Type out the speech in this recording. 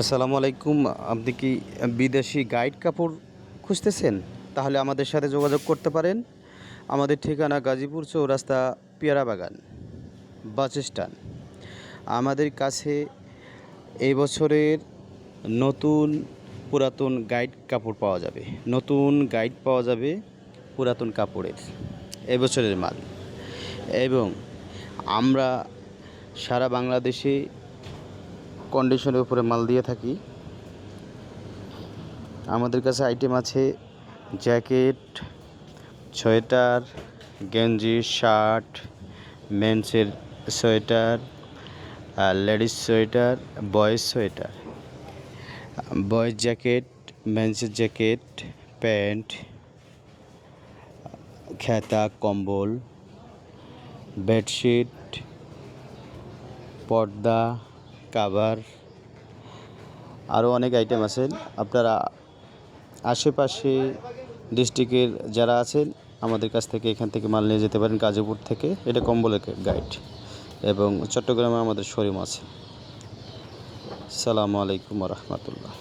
আসসালামু আলাইকুম, আপনি কি বিদেশি গাইড কাপড় খুঁজতেছেন? তাহলে আমাদের সাথে যোগাযোগ করতে পারেন। আমাদের ঠিকানা গাজীপুর চৌরাস্তা পেয়ারা বাগান বাস স্ট্যান্ড। আমাদের কাছে এই বছরের নতুন পুরাতন গাইড কাপড় পাওয়া যাবে। নতুন গাইড পাওয়া যাবে পুরাতন কাপড়ের এবছরের মাল। এবং আমরা সারা বাংলাদেশে কন্ডিশনের উপরে মাল দিয়ে থাকি। আমাদের কাছে আইটেম আছে জ্যাকেট সোয়েটার গেঞ্জি shirt মেন্সের sweater ladies sweater boys sweater boys jacket মেন্সের jacket pant খেতা কম্বল বেডশিট পর্দা কাভার আরও অনেক আইটেম আছেন আপনারা আশেপাশে ডিস্ট্রিক্টের যারা আছেন, আমাদের কাছ থেকে এখান থেকে মাল নিয়ে যেতে পারেন গাজীপুর থেকে। এটা কম্বলের গাইড এবং চট্টগ্রামে আমাদের শোরুম আছে। সালামু আলাইকুম রহমতুল্লাহ।